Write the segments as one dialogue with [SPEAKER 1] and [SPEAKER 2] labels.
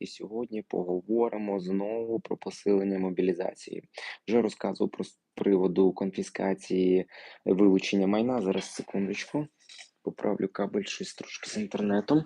[SPEAKER 1] І сьогодні поговоримо знову про посилення мобілізації. Вже розказував про приводу конфіскації вилучення майна. Зараз секундочку. Поправлю кабель щось трошки з інтернетом.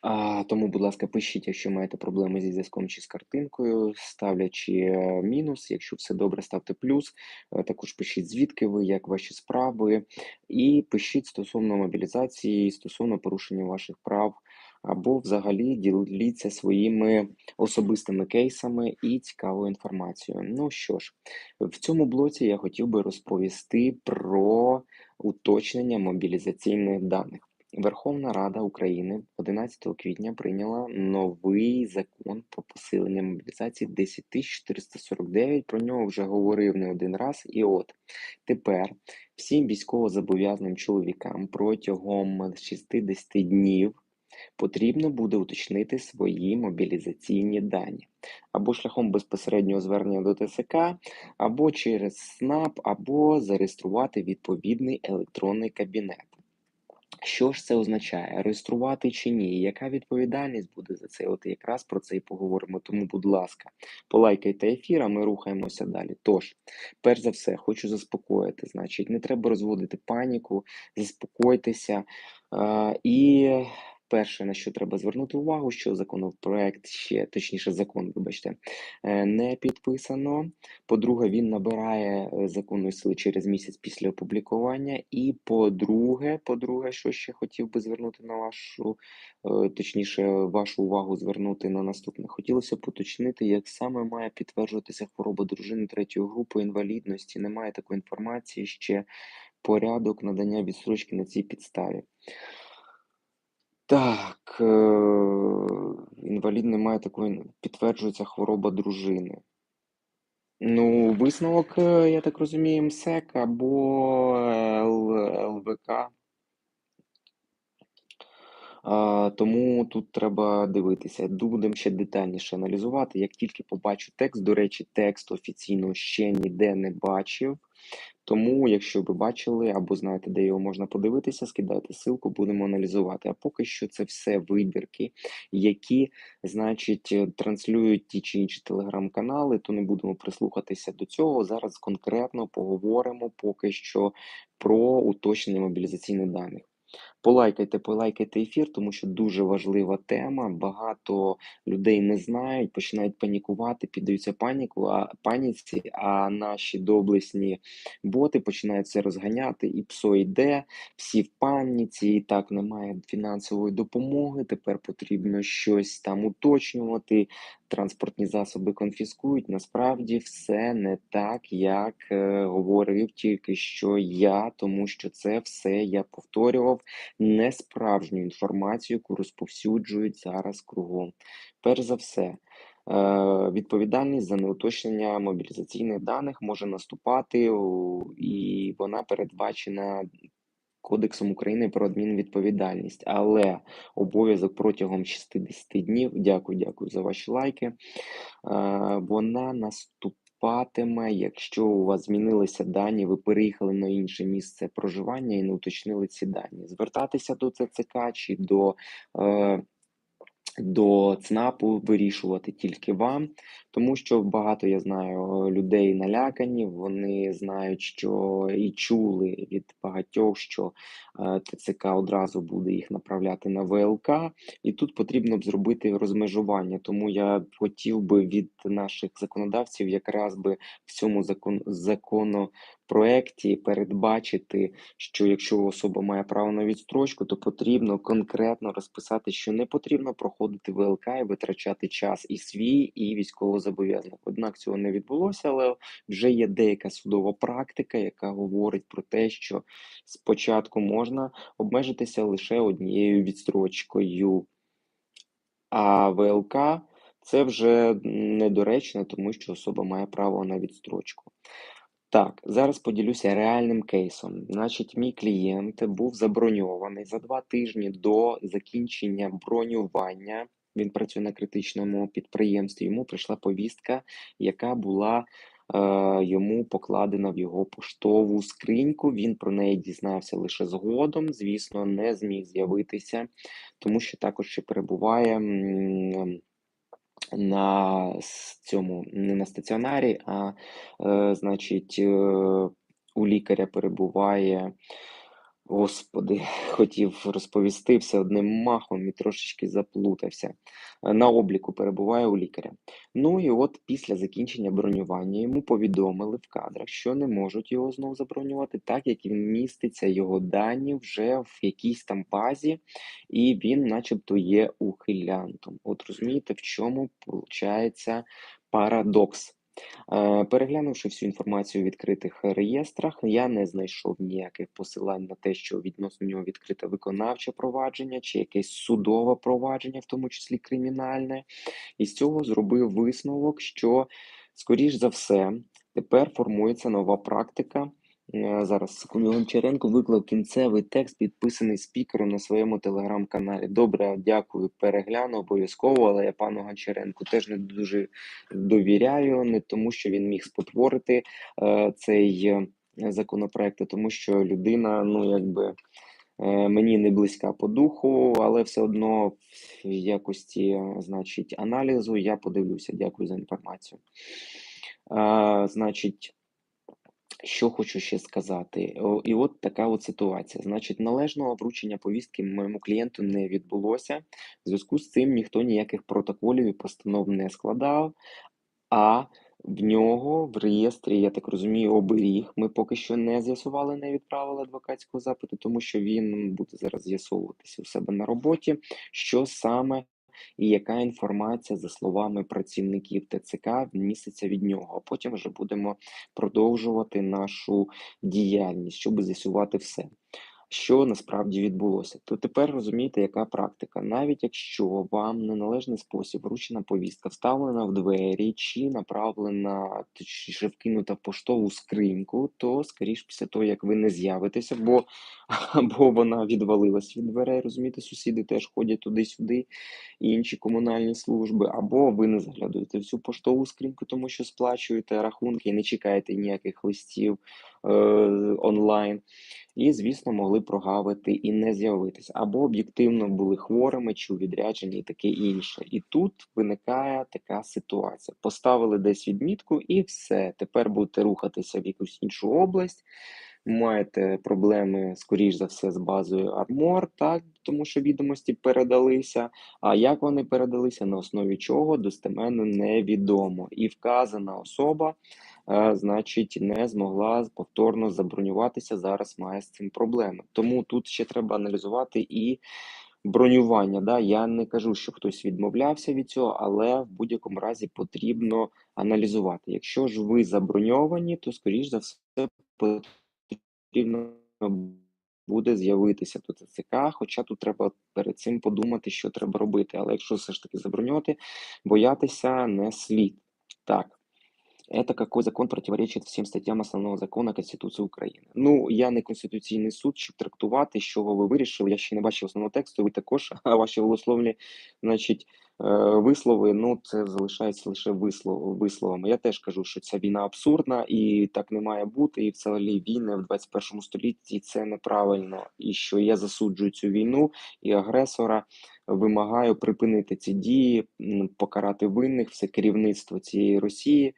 [SPEAKER 1] А, тому, будь ласка, пишіть, якщо маєте проблеми зі зв'язком чи з картинкою, ставлячи е, мінус. Якщо все добре, ставте плюс. Е, Також пишіть, звідки ви, як ваші справи, і пишіть стосовно мобілізації, стосовно порушення ваших прав, або взагалі діліться своїми особистими кейсами і цікавою інформацією. Ну що ж, в цьому блоці я хотів би розповісти про уточнення мобілізаційних даних. Верховна Рада України 11 квітня прийняла новий закон про посилення мобілізації 10449. Про нього вже говорив не один раз. І от тепер всім військовозобов'язаним чоловікам протягом 60 днів потрібно буде уточнити свої мобілізаційні дані або шляхом безпосереднього звернення до ТСК, або через СНАП, або зареєструвати відповідний електронний кабінет. Що ж це означає? Реєструвати чи ні? Яка відповідальність буде за це? От якраз про це і поговоримо. Тому, будь ласка, полайкайте ефір, а ми рухаємося далі. Тож, перш за все, хочу заспокоїти. Значить, не треба розводити паніку, заспокойтеся. Е, і перше, на що треба звернути увагу, що законопроект ще, точніше, закон, вибачте, е, не підписано. По-друге, він набирає е, законної сили через місяць після опублікування. І по-друге, по-друге, що ще хотів би звернути на вашу, е, точніше, вашу увагу звернути на наступне. Хотілося б уточнити, як саме має підтверджуватися хвороба дружини третьої групи інвалідності. Немає такої інформації ще порядок надання відстрочки на цій підставі. Так, інвалід не має такої, підтверджується хвороба дружини. Ну, висновок, е, я так розумію, МСЕК або ЛВК. Тому тут треба дивитися. Будемо ще детальніше аналізувати. Як тільки побачу текст, до речі, текст офіційно ще ніде не бачив. Тому, якщо ви бачили або знаєте, де його можна подивитися, скидайте ссылку, будемо аналізувати. А поки що це все вибірки, які, значить, транслюють ті чи інші телеграм-канали, то не будемо прислухатися до цього. Зараз конкретно поговоримо поки що про уточнення мобілізаційних даних. Полайкайте, полайкайте ефір, тому що дуже важлива тема. Багато людей не знають, починають панікувати, піддаються паніку, а паніці, а наші доблесні боти починають це розганяти, і ПСО йде, всі в паніці, і так немає фінансової допомоги. Тепер потрібно щось там уточнювати. Транспортні засоби конфіскують. Насправді все не так, як е, говорив тільки що я, тому що це все я повторював несправжню інформацію, яку розповсюджують зараз кругом. Перш за все, е, відповідальність за неуточнення мобілізаційних даних може наступати, і вона передбачена. Кодексом України про адмінвідповідальність, але обов'язок протягом 60 днів, дякую, дякую за ваші лайки. е, Вона наступатиме, якщо у вас змінилися дані, ви переїхали на інше місце проживання і не уточнили ці дані. Звертатися до ЦЦК чи до е, до ЦНАПу вирішувати тільки вам, тому що багато я знаю людей налякані. Вони знають, що і чули від багатьох, що е, ТЦК одразу буде їх направляти на ВЛК, і тут потрібно б зробити розмежування. Тому я хотів би від наших законодавців якраз би в цьому закон законопроекті передбачити, що якщо особа має право на відстрочку, то потрібно конкретно розписати, що не потрібно проходити ВЛК і витрачати час і свій, і військовозобов'язаних. Однак цього не відбулося, але вже є деяка судова практика, яка говорить про те, що спочатку можна обмежитися лише однією відстрочкою, а ВЛК це вже недоречно, тому що особа має право на відстрочку. Так, зараз поділюся реальним кейсом. Значить, мій клієнт був заброньований за два тижні до закінчення бронювання. Він працює на критичному підприємстві. Йому прийшла повістка, яка була йому покладена в його поштову скриньку. Він про неї дізнався лише згодом, звісно, не зміг з'явитися, тому що також ще перебуває на цьому не на стаціонарі, а е, значить, е, у лікаря перебуває Господи, хотів розповісти все одним махом і трошечки заплутався. Е, на обліку перебуває у лікаря. Ну і от після закінчення бронювання йому повідомили в кадрах, що не можуть його знову забронювати, так як він міститься його дані вже в якійсь там базі, і він, начебто, є ухилянтом. От розумієте, в чому виходить парадокс? Е, переглянувши всю інформацію у відкритих реєстрах, я не знайшов ніяких посилань на те, що відносно нього відкрите виконавче провадження чи якесь судове провадження, в тому числі кримінальне, і з цього зробив висновок, що, скоріш за все, тепер формується нова практика зараз секунду Гончаренко виклав кінцевий текст, підписаний спікером на своєму телеграм-каналі. Добре, дякую, перегляну обов'язково, але я пану Гончаренку теж не дуже довіряю, не тому, що він міг спотворити е, цей е, законопроект, а тому що людина, ну якби. Е, мені не близька по духу, але все одно в якості, значить, аналізу я подивлюся. Дякую за інформацію. А, Значить, що хочу ще сказати, і от така от ситуація. Значить, належного вручення повістки моєму клієнту не відбулося. В зв'язку з цим ніхто ніяких протоколів і постанов не складав, а в нього в реєстрі, я так розумію, оберіг. Ми поки що не з'ясували, не відправили адвокатського запиту, тому що він буде зараз з'ясовуватися у себе на роботі, що саме і яка інформація, за словами працівників ТЦК, міститься від нього. А потім вже будемо продовжувати нашу діяльність, щоб з'ясувати все що насправді відбулося. То тепер розумієте, яка практика. Навіть якщо вам неналежний спосіб вручена повістка, вставлена в двері, чи направлена, чи вкинута в поштову скриньку, то скоріш після того, як ви не з'явитеся, бо або вона відвалилась від дверей, розумієте, сусіди теж ходять туди-сюди, і інші комунальні служби, або ви не заглядуєте в цю поштову скриньку, тому що сплачуєте рахунки і не чекаєте ніяких листів онлайн і, звісно, могли прогавити і не з'явитися, або об'єктивно були хворими чи у відрядженні і таке інше. І тут виникає така ситуація: поставили десь відмітку, і все. Тепер будете рухатися в якусь іншу область. Маєте проблеми, скоріш за все, з базою Armor, так, тому що відомості передалися. А як вони передалися, на основі чого достеменно невідомо. І вказана особа значить, не змогла повторно забронюватися. Зараз має з цим проблеми. Тому тут ще треба аналізувати і. Бронювання, да, я не кажу, що хтось відмовлявся від цього, але в будь-якому разі потрібно аналізувати. Якщо ж ви заброньовані, то скоріш за все потрібно буде з'явитися до ТЦК, хоча тут треба перед цим подумати, що треба робити. Але якщо все ж таки забронювати, боятися не слід. Так. Это какой закон противоречить всім статтям основного закону Конституції України. Ну я не конституційний суд, щоб трактувати, що ви вирішили. Я ще не бачив основного тексту. Ви також а ваші голословні, значить, е, вислови. Ну це залишається лише вислов, висловами. Я теж кажу, що ця війна абсурдна і так не має бути. І взагалі війни в 21 столітті це неправильно. І що я засуджую цю війну і агресора. Вимагаю припинити ці дії, покарати винних, все керівництво цієї Росії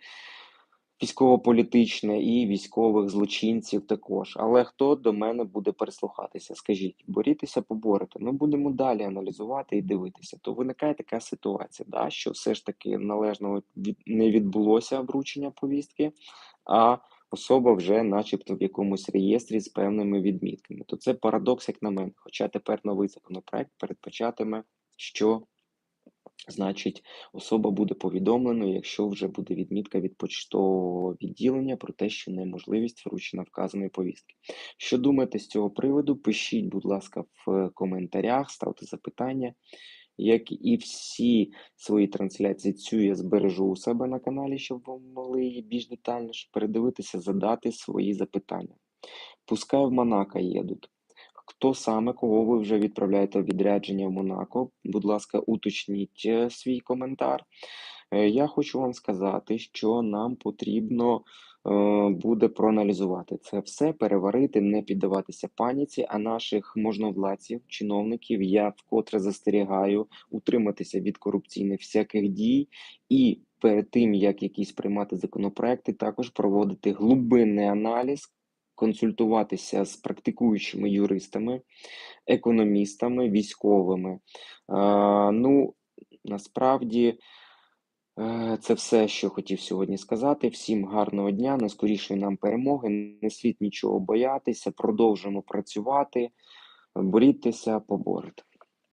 [SPEAKER 1] військово-політичне і військових злочинців також. Але хто до мене буде переслухатися? Скажіть, борітеся, поборете. Ми будемо далі аналізувати і дивитися. То виникає така ситуація, да, що все ж таки належного від не відбулося вручення повістки, а особа вже, начебто, в якомусь реєстрі з певними відмітками. То це парадокс, як на мене. Хоча тепер новий законопроект передбачатиме, що Значить, особа буде повідомленою, якщо вже буде відмітка від почтового відділення про те, що неможливість вручення вказаної повістки. Що думаєте з цього приводу? Пишіть, будь ласка, в коментарях, ставте запитання. Як і всі свої трансляції, цю я збережу у себе на каналі, щоб ви могли її більш детальніше передивитися, задати свої запитання. Пускай в Монако їдуть. Хто саме, кого ви вже відправляєте в відрядження в Монако, будь ласка, уточніть е, свій коментар. Е, Я хочу вам сказати, що нам потрібно е, буде проаналізувати це все, переварити, не піддаватися паніці, а наших можновладців, чиновників я вкотре застерігаю утриматися від корупційних всяких дій і перед тим, як якісь приймати законопроекти, також проводити глибинний аналіз, консультуватися з практикуючими юристами, економістами, військовими. Ну, насправді. Е, Це все, що хотів сьогодні сказати. Всім гарного дня, найскорішої нам перемоги. Не слід нічого боятися. Продовжуємо працювати, борітеся, поборете.